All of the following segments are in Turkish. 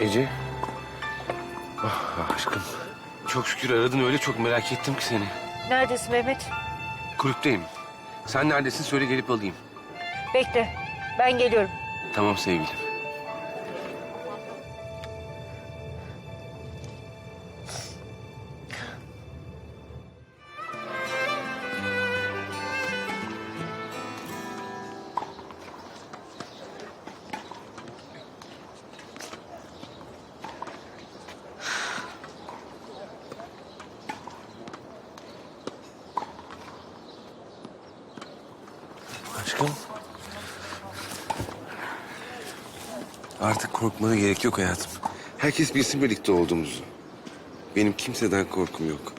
Ece. Ah aşkım. Çok şükür aradın öyle çok merak ettim ki seni. Neredesin Mehmet? Kulüpteyim. Sen neredesin söyle gelip alayım. Bekle. Ben geliyorum. Tamam sevgilim. Aşkım. Artık korkmana gerek yok hayatım. Herkes bilsin birlikte olduğumuzu. Benim kimseden korkum yok.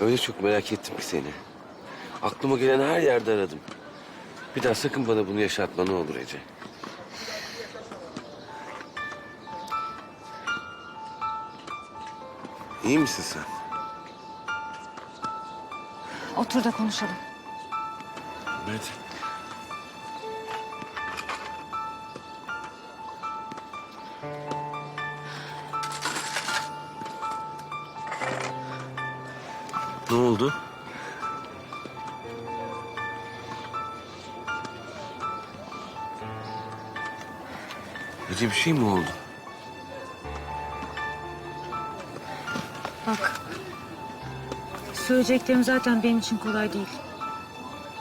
Öyle çok merak ettim ki seni. Aklıma gelen her yerde aradım. Bir daha sakın bana bunu yaşatma ne olur Ece. İyi misin sen? Otur da konuşalım. Evet. Ne oldu? Ece bir şey mi oldu? Bak. Söyleyeceklerim zaten benim için kolay değil.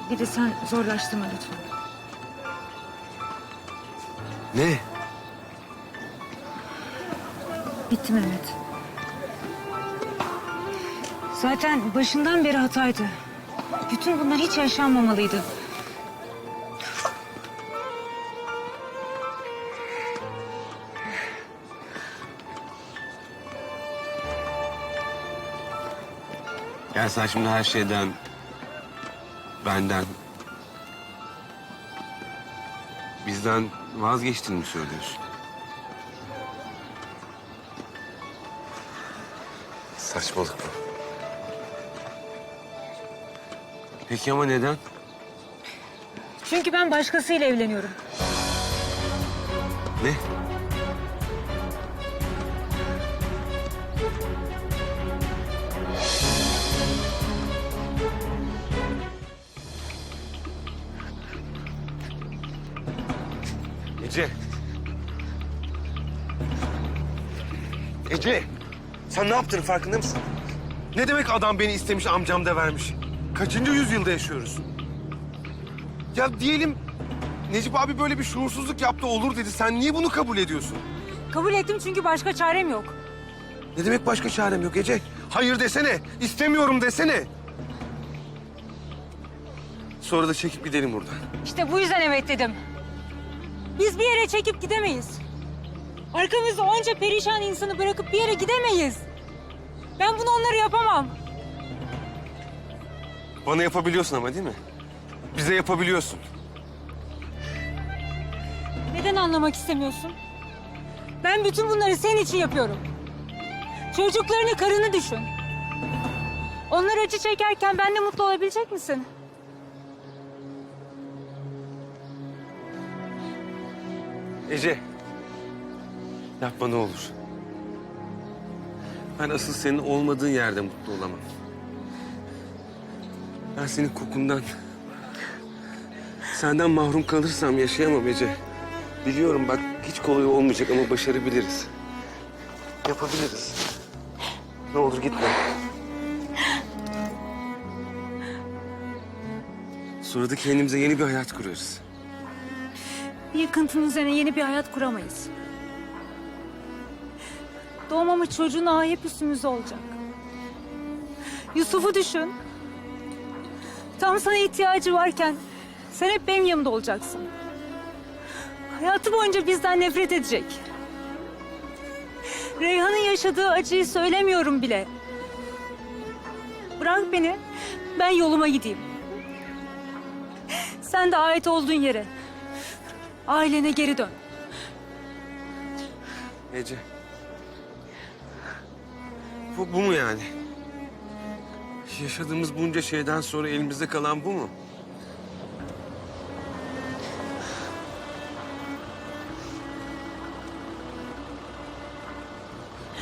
Bir de sen zorlaştırma lütfen. Ne? Bitti Mehmet. Zaten başından beri hataydı. Bütün bunlar hiç yaşanmamalıydı. Yani sen şimdi her şeyden, benden, bizden vazgeçtin mi söylüyorsun? Saçmalık bu. Peki ama neden? Çünkü ben başkasıyla evleniyorum. Ne? Ece. Ece. Sen ne yaptığının farkında mısın? Ne demek adam beni istemiş amcam da vermiş? Kaçıncı yüzyılda yaşıyoruz? Ya diyelim Necip abi böyle bir şuursuzluk yaptı olur dedi. Sen niye bunu kabul ediyorsun? Kabul ettim çünkü başka çarem yok. Ne demek başka çarem yok Ece? Hayır desene. istemiyorum desene. Sonra da çekip gidelim buradan. İşte bu yüzden evet dedim. Biz bir yere çekip gidemeyiz. Arkamızda onca perişan insanı bırakıp bir yere gidemeyiz. Ben bunu onları yapamam. Bana yapabiliyorsun ama değil mi? Bize yapabiliyorsun. Neden anlamak istemiyorsun? Ben bütün bunları senin için yapıyorum. Çocuklarını, karını düşün. Onlar acı çekerken ben de mutlu olabilecek misin? Ece. Yapma ne olur. Ben asıl senin olmadığın yerde mutlu olamam. Ben senin kokundan... Senden mahrum kalırsam yaşayamam Ece. Biliyorum bak hiç kolay olmayacak ama başarabiliriz. Yapabiliriz. Ne olur gitme. Sonra da kendimize yeni bir hayat kurarız. Bir yıkıntının üzerine yeni bir hayat kuramayız. Doğmamış çocuğun ağı hep olacak. Yusuf'u düşün. Tam sana ihtiyacı varken sen hep benim yanımda olacaksın. Hayatı boyunca bizden nefret edecek. Reyhan'ın yaşadığı acıyı söylemiyorum bile. Bırak beni, ben yoluma gideyim. Sen de ait olduğun yere, ailene geri dön. Ece. Bu, bu mu yani? Yaşadığımız bunca şeyden sonra elimizde kalan bu mu?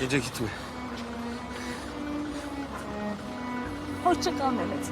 Ece gitme. Hoşça kal Mehmet.